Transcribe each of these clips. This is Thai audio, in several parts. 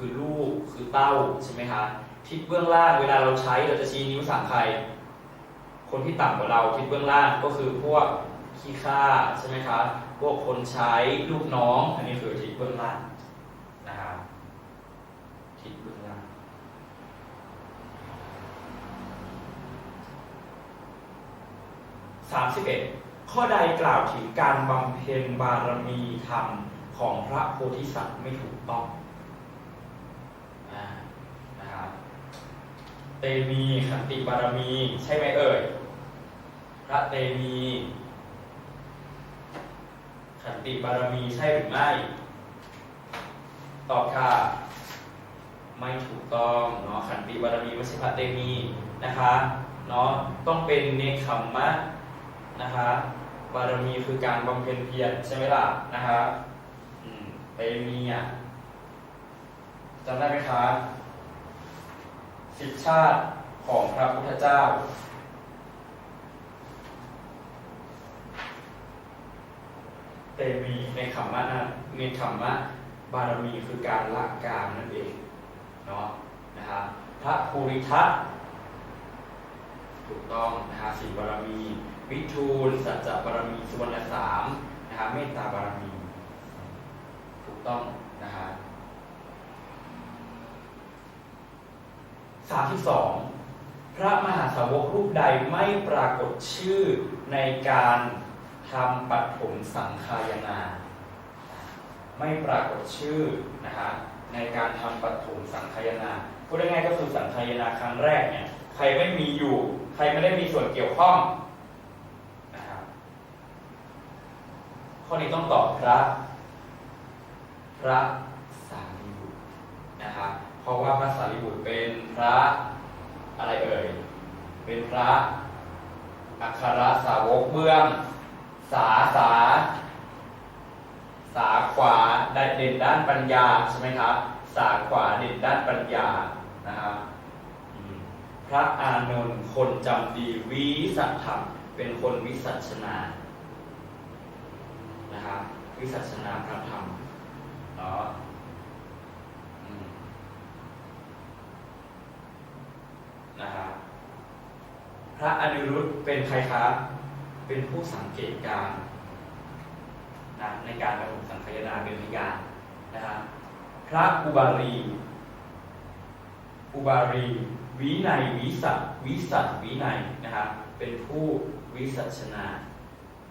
คือลูกคือเต้าใช่ไหมคะทิศเบื้องล่างเวลาเราใช้เราจะชี้นิ้วสั่งใคร คนที่ต่ำกว่าเราทิศเบื้องล่างก็คือพวกขี้ข้าใช่ไหมคะพวกคนใช้ลูกน้อง อันนี้คือทิศเบื้องล่างนะครับทิศเบื้องล่าง31ข้อใดกล่าวถึงการบำเพ็ญบารมีธรรมของพระโพธิสัตว์ไม่ถูกต้อง นะครับเตมีขันติบารมี ใช่ไหมเอ่ย พระเตมี ขันติบารมีใช่หรือไม่ ตอบค่ะ ไม่ถูกต้องเนาะขันติบารมีไม่ใช่พระเตมีนะคะเนาะต้องเป็นเนคขมมะนะคะบารมีคือการบำเพ็ญเพียรใช่ไหมล่ะนะคะเตมีอะ จำได้ไหมคะสิบชาติของพระพุทธเจ้า เตมีในขมมะนะในขมมะบารมีคือการละกามนั่นเองเนาะนะครับพระภูริทัตถูกต้องนะฮะสี่บารมี วิทูล สัจจะบารมีสุวรรณสามนะครับเมตตาบารมี ถูกต้องนะฮะ สามที่สองพระมหาสาวกรูปใดไม่ปรากฏชื่อในการทำปัฐมสังฆายนา ไม่ปรากฏชื่อนะฮะในการทำปัฐมสังฆายนาพูดง่ายๆก็คือสังฆายนาครั้งแรกเนี่ยใครไม่มีอยู่ ใครไม่ได้มีส่วนเกี่ยวข้องนะครับข้อนี้ต้องตอบพระ พระสารีบุตรนะครับ เพราะว่าพระสารีบุตรเป็นพระอะไรเอ่ย เป็นพระอัครสาวกเบื้อง สาสา สาขวาได้เด่นด้านปัญญาใช่ไหมครับ สาขวาเด่นด้านปัญญานะครับพระอานนท์คนจำดีวิสัชธรรมเป็นคนวิสัชนานะครับวิสัชนาพระธรรมเนาะอืม นะครับพระอนิรุตเป็นใครครับเป็นผู้สังเกตการณ์นะในการประถมสังคายนาเป็นพยานนะครับพระอุบารีอุบารีวินัยวิสัตวิสัตวินัยนะครับเป็นผู้วิสัชนา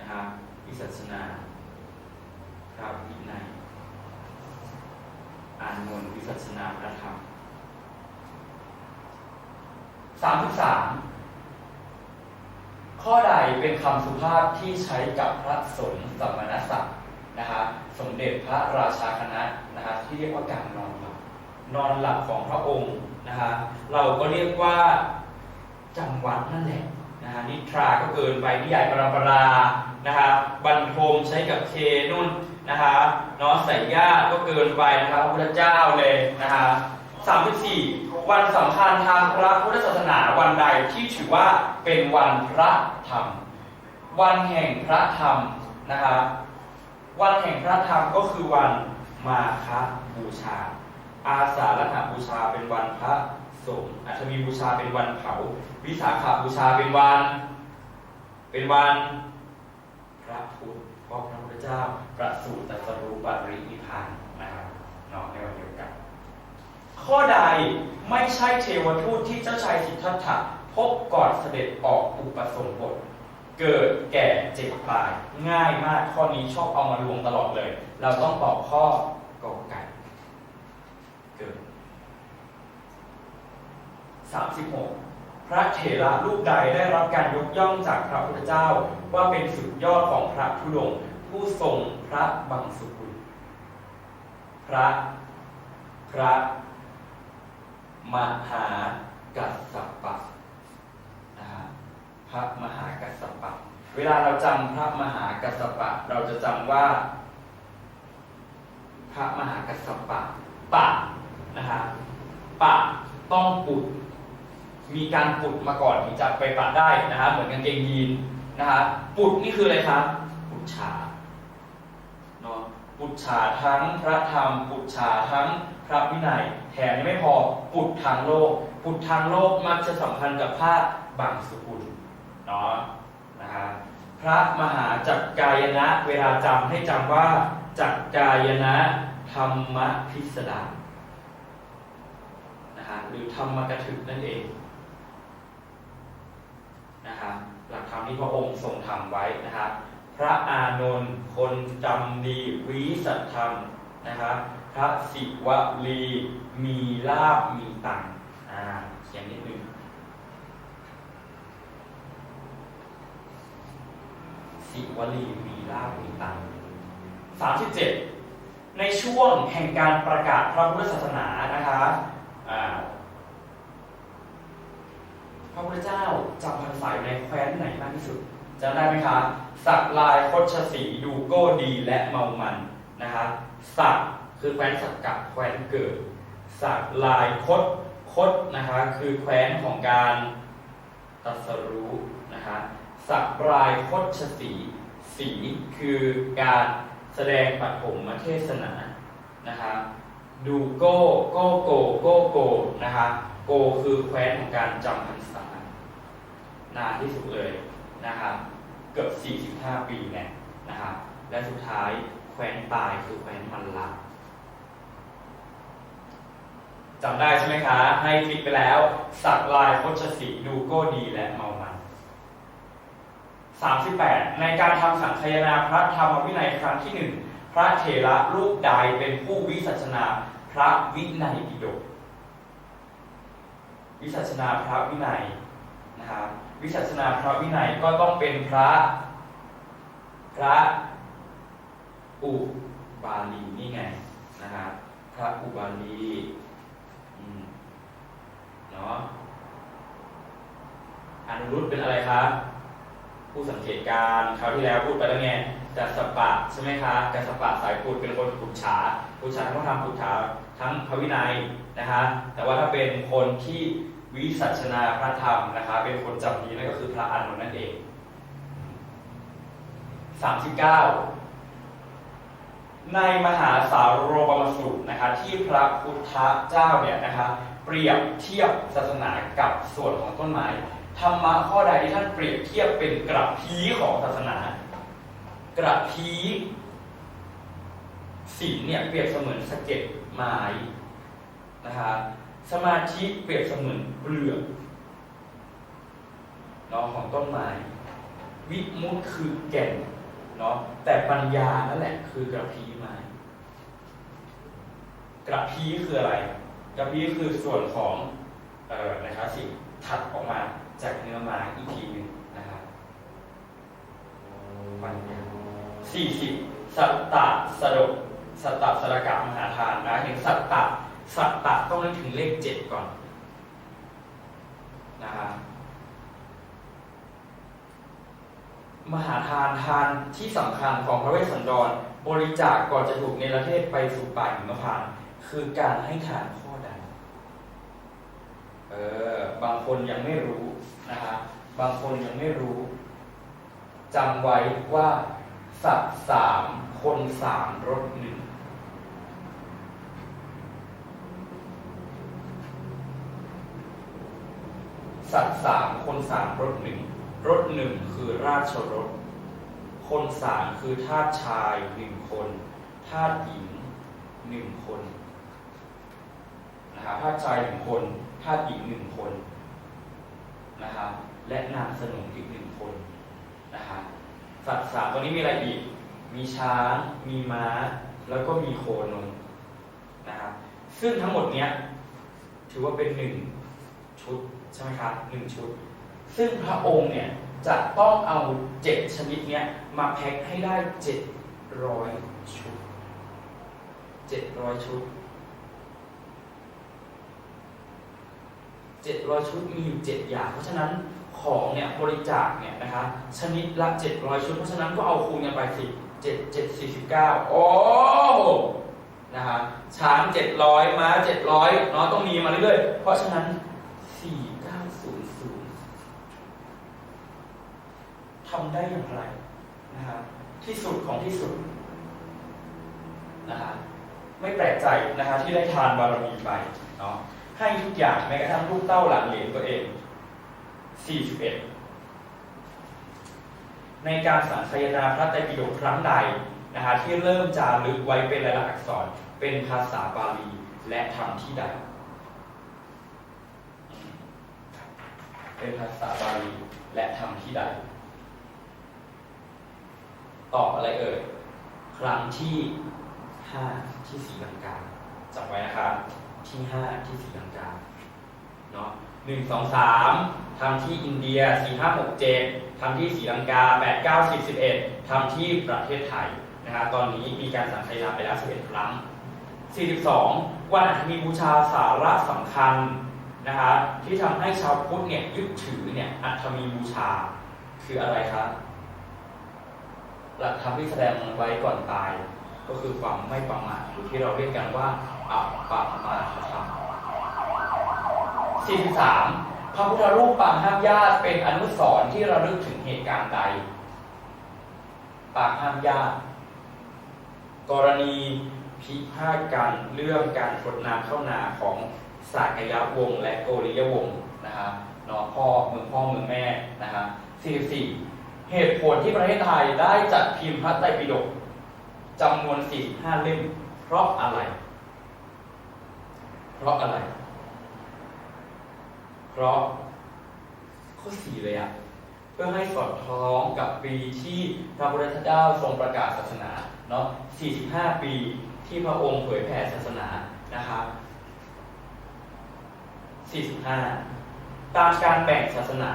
นะครับวิสัชนาพระวินัยอานนท์วิสัชนาพระธรรม สามสามข้อใดเป็นคำสุภาพที่ใช้กับพระสงฆ์สมณศักดิ์นะครับสมเด็จพระราชาคณะนะครับที่เรียกว่าการนอนหลับนอนหลับของพระองค์นะฮะเราก็เรียกว่าจังหวัดนั่นแหละนะฮะนิทราก็เกินไปนิยายปรปรานะฮะบรรทมใช้กับเชนุ่นนะฮะน้องส่ยญาติก็เกินไปนะครับพระเจ้าเลยนะฮะ 34 วันสำคัญทางพระพุทธศาสนาวันใดที่ถือว่าเป็นวันพระธรรม วันแห่งพระธรรมนะครับวันแห่งพระธรรมก็คือวันมาคบูชา อาสาฬหบูชาเป็นวันพระสงฆ์อัชมีบูชาเป็นวันเผา วิสาขบูชาเป็นวัน เป็นวันพระพุทธเพราะพระพุทธเจ้าประสูติตรัสรู้ปรินิพพานนะครับเนาะในวันเดียวกัน ข้อใดไม่ใช่เทวทูตที่เจ้าชายสิทธัตถะพบก่อนเสด็จออกอุปสมบท เกิดแก่เจ็บตาย ง่ายมากข้อนี้ชอบเอามาลวงตลอดเลย เราต้องตอบข้อกอไก่เกิด36 พระเถระรูปใดได้รับการยกย่องจากพระพุทธเจ้า ว่าเป็นสุดยอดของพระธุดงค์ผู้ทรงพระบังสุกุลพระพระ มหากัสสปะนะฮะพระมหากัสสปะ เวลาเราจำพระมหากัสสปะ เราจะจำว่า พระมหากัสสปะปะนะฮะปะต้องปุดมีการปุดมาก่อนถึงจะไปปะได้นะฮะเหมือนกางเกงยีนนะฮะปุดนี่คืออะไรครับปุดชาเนาะปุดชาทั้งพระธรรมปุดชาทั้ง พระวินัยแถมยังไม่พอปุตทางโลก ปุตทางโลกมักจะสัมพันธ์กับพระบางสกุลเนาะนะฮะพระมหาจักกายนะ เวลาจำให้จำว่าจักกายนะธรรมพิสดารนะฮะหรือธรรมกถึกนั่นเองนะครับหลักธรรมที่พระองค์ทรงทำไว้นะครับพระอานนท์คนจำดีวิสัทธรรมนะครับ พระศิวลีมีลาบมีตังอ่าเขียนนิดนึงศิวลีมีลาบมีตังสามสิบเจ็ดในช่วงแห่งการประกาศพระพุทธศาสนานะคะพระพุทธเจ้าจำพรรษายในแคว้นไหนมากที่สุดจำได้ไหมคะ สักลายคดชสีดูโก้ดีและเมามันนะคะสัก คือแคว้นสักกะแคว้นเกิด สักลายคดคดนะคะคือแคว้นของการตัสรู้นะคะสักลายคดชสีสีคือการแสดงปฐมเทศนานะคะดูโก้โก้โกโก้โกนะคะโกคือแคว้นของการจำพรรษานานที่สุดเลยนะคะเกือบ 45 ปีเนี่ยนะคะและสุดท้ายแคว้นตายคือแคว้นมันละ จำได้ใช่ไหมคะ ให้คลิกไปแล้ว สักลายโคชสีดูโก้ดีและเมามัน 38 ในการทำสังคายนาพระธรรมวินัยครั้งที่หนึ่งพระเถระรูปใดเป็นผู้วิสัชนาพระวินัยปิฎกวิสัชนาพระวินัยนะครับวิสัชนาพระวินัยก็ต้องเป็นพระพระอุบาลีนี่ไงนะครับพระอุบาลีอืมเนาะอ นุรุตเป็นอะไรครับผู้สังเกตการณ์คราวที่แล้วพูดไปแล้วไงจัสปะใช่ไหมคะจัสปะสายพูดเป็นคนขุดฉาขุดฉาต้องทำขุดฉาทั้งพระวินัยนะคะ แต่ว่าถ้าเป็นคนที่วิสัชนาพระธรรมนะคะ เป็นคนจำดีนั่นก็คือพระอานนท์นั่นเอง39ในมหาสาวโรปมสูตรนะคะ ที่พระพุทธเจ้าเนี่ยนะคะ เปรียบเทียบศาสนากับส่วนของต้นไม้ ธรรมะข้อใดที่ท่านเปรียบเทียบเป็นกระพีของศาสนา กระพีศีลเนี่ยเปรียบเสมือนสะเก็ดไม้นะคะสมาธิเปรียบเสมือนเปลือกเนาะของต้นไม้วิมุตคือแก่นเนาะแต่ปัญญานั่นแหละคือกระพีไม้กระพีคืออะไรกระพีคือส่วนของเอ่อนะครับสิ่งถัดออกมา จากเนื้อไม้อีกทีหนึ่งนะครับปัญญาสี่สิบสัตตะสดกสัตตะสรกะมหาทานนะเห็นสัตตะสัตตะต้องนึกถึงเลขเจ็ดก่อนนะครับมหาทานทานที่สำคัญของพระเวสสันดร บริจาคก่อนจะถูกในประเทศไปสู่ป่าหิมพานคือการให้ทานข้อใดเออบางคนยังไม่รู้ นะครับบางคนยังไม่รู้จำไว้ว่าสัตว์สามคนสามรถหนึ่งสัตว์สามคนสามรถหนึ่งรถหนึ่งคือราชรถ คนสามคือทาสชายหนึ่งคนทาสหญิงหนึ่งคนนะครับทาสชายหนึ่งคนทาสหญิงหนึ่งคน นะครับและนางสนมอีกหนึ่งคนนะครับสัตว์สามตัวนี้มีอะไรอีก มีช้าง มีม้า แล้วก็มีโคนมนะครับซึ่งทั้งหมดเนี้ยถือว่าเป็นหนึ่งชุดใช่ไหมครับหนึ่งชุด ซึ่งพระองค์เนี่ยจะต้องเอาเจ็ดชนิดเนี้ยมาแพ็คให้ได้เจ็ดร้อยชุดเจ็ดร้อยชุด เจ็ดร้อยชุดมีอยู่เจ็ดอย่าง เพราะฉะนั้นของเนี่ยบริจาคเนี่ยนะคะชนิดละเจ็ดร้อยชุด เพราะฉะนั้นก็เอาคูณกันไปสิเจ็ดเจ็ดสี่สิบเก้าโอ้นะคะช้างเจ็ดร้อยม้าเจ็ดร้อยเนาะต้องมีมาเรื่อยๆ เพราะฉะนั้น 4900ทำได้อย่างไรนะครับที่สุดของที่สุดนะครับไม่แปลกใจนะคะที่ได้ทานบารมีไปเนาะ ให้ทุกอย่างแม้กระทั่งลูกเต้าหลานเหลนตัวเอง 41 ในการสารสายนาพระไตรปิฎกครั้งใดนะคะที่เริ่มจารึกไว้เป็นลายลักษณ์อักษร เป็นภาษาบาลีและทำที่ใด เป็นภาษาบาลีและทำที่ใด ตอบอะไรเอ่ย ครั้งที่ 5 ที่ศรีลังกาจำไว้นะครับ ที่5ที่ศรีลังกาเนาะหนึ่งสองสามทำที่อินเดียสี่ห้าหกเจ็ดทำที่ศรีลังกาแปดเก้าสิบสิบเอ็ดทำที่ประเทศไทยนะครับตอนนี้มีการสั่งใช้นาไปแล้วสิบเอ็ดครั้งสี่สิบสองวันอาทิตย์บูชาสาระสำคัญนะคะที่ทำให้ชาวพุทธเนี่ยยึดถือเนี่ยอัตมีบูชาคืออะไรครับหลักธรรมที่แสดงไว้ก่อนตาย ก็คือความไม่ประมาทหรือที่เราเรียกกันว่าอัปปะมาทธรรม43พระพุทธรูปปางห้ามญาติเป็นอนุสรณ์ที่ระลึกถึงเหตุการณ์ใด ปางห้ามญาติ กรณีพิพาทกันเรื่องการกดน้ำเข้านาของสากยวงศ์และโกริยวงศ์นะครับเนาะพ่อเมืองพ่อเมืองแม่นะครับ44 เหตุผลที่ประเทศไทยได้จัดพิมพ์พระไตรปิฎก จำนวน 45 เล่ม เพราะอะไร เพราะอะไร เพราะข้อสี่เลยอะเพื่อให้สอดคล้องกับปีที่พระพุทธเจ้าทรงประกาศศาสนาเนาะ 45 ปีที่พระองค์เผยแผ่ศาสนานะครับ 45 ตามการแบ่งศาสนา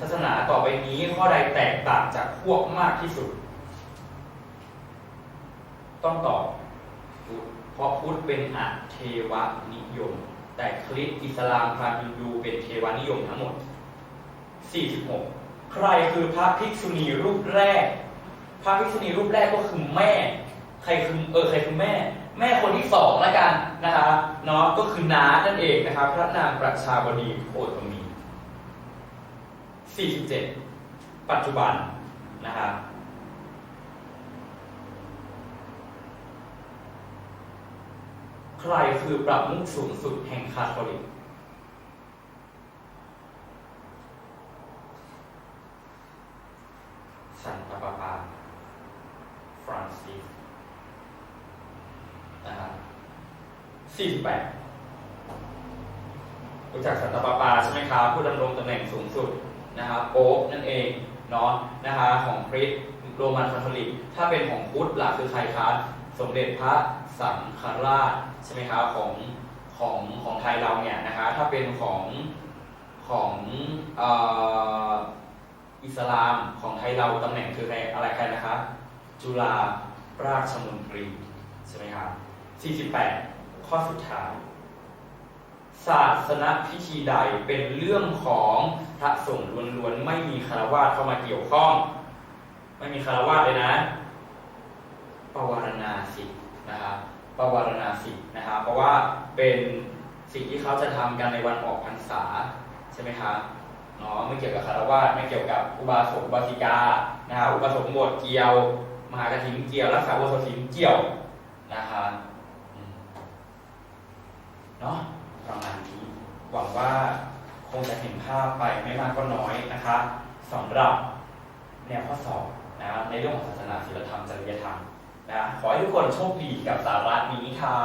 ศาสนาต่อไปนี้ข้อใดแตกต่างจากพวกมากที่สุด ต้องตอบพุทธเพราะพุทธเป็นอัตเทวนิยม แต่คริสต์อิสลามพราหมณ์ฮินดูเป็นเทวนิยมทั้งหมด 46 ใครคือพระภิกษุณีรูปแรก พระภิกษุณีรูปแรกก็คือแม่ ใครคือเออใครคือแม่ แม่คนที่สองล้วกันนะคะเนาะก็คือนานั่นเองนะครับพระนางประชาบดีโคตมี 47 ปัจจุบันนะครับ ใครคือประมุขสูงสุดแห่งคาทอลิกสันตะปาปาฟรานซิสนะครับ48รู้จักสันตะปาปาใช่ไหมครับผู้ดำรงตำแหน่งสูงสุดนะครับโป๊นั่นเองเนาะนะคะของคริสต์โรมันคาทอลิก ถ้าเป็นของพุทธหลักคือใครครับ สมเด็จพระสังฆราชใช่ไหมครับของของของไทยเราเนี่ยนะคะถ้าเป็นของของออิสลามของไทยเราตำแหน่งคือใครอะไรใครนะครับจุฬาราชมนตรีใช่ไหมครับ48 ข้อสุดท้าย ศาสนพิธีใดเป็นเรื่องของพระสงฆ์ล้วนๆ ไม่มีคารวาสเข้ามาเกี่ยวข้อง ไม่มีคารวาสเลยนะ ปวารณาสินะครับปวารณาสินะครับเพราะว่าเป็นสิ่งที่เขาจะทำกันในวันออกพรรษาใช่ไหมครับเนาะไม่เกี่ยวกับคารวาสไม่เกี่ยวกับอุบาสกอุบาสิกานะครับอุปสมบทเกี่ยว มหากฐินเกี่ยวรักษาโบสถศีลเกี่ยวนะครับเนาะประมาณนี้หวังว่าคงจะเห็นภาพไปไม่มากก็น้อยนะคะสำหรับแนวข้อสอบนะครับในเรื่องของศาสนาศีลธรรมจริยธรรม นะขอให้ทุกคนโชคดีกับสาระนี้ค่ะ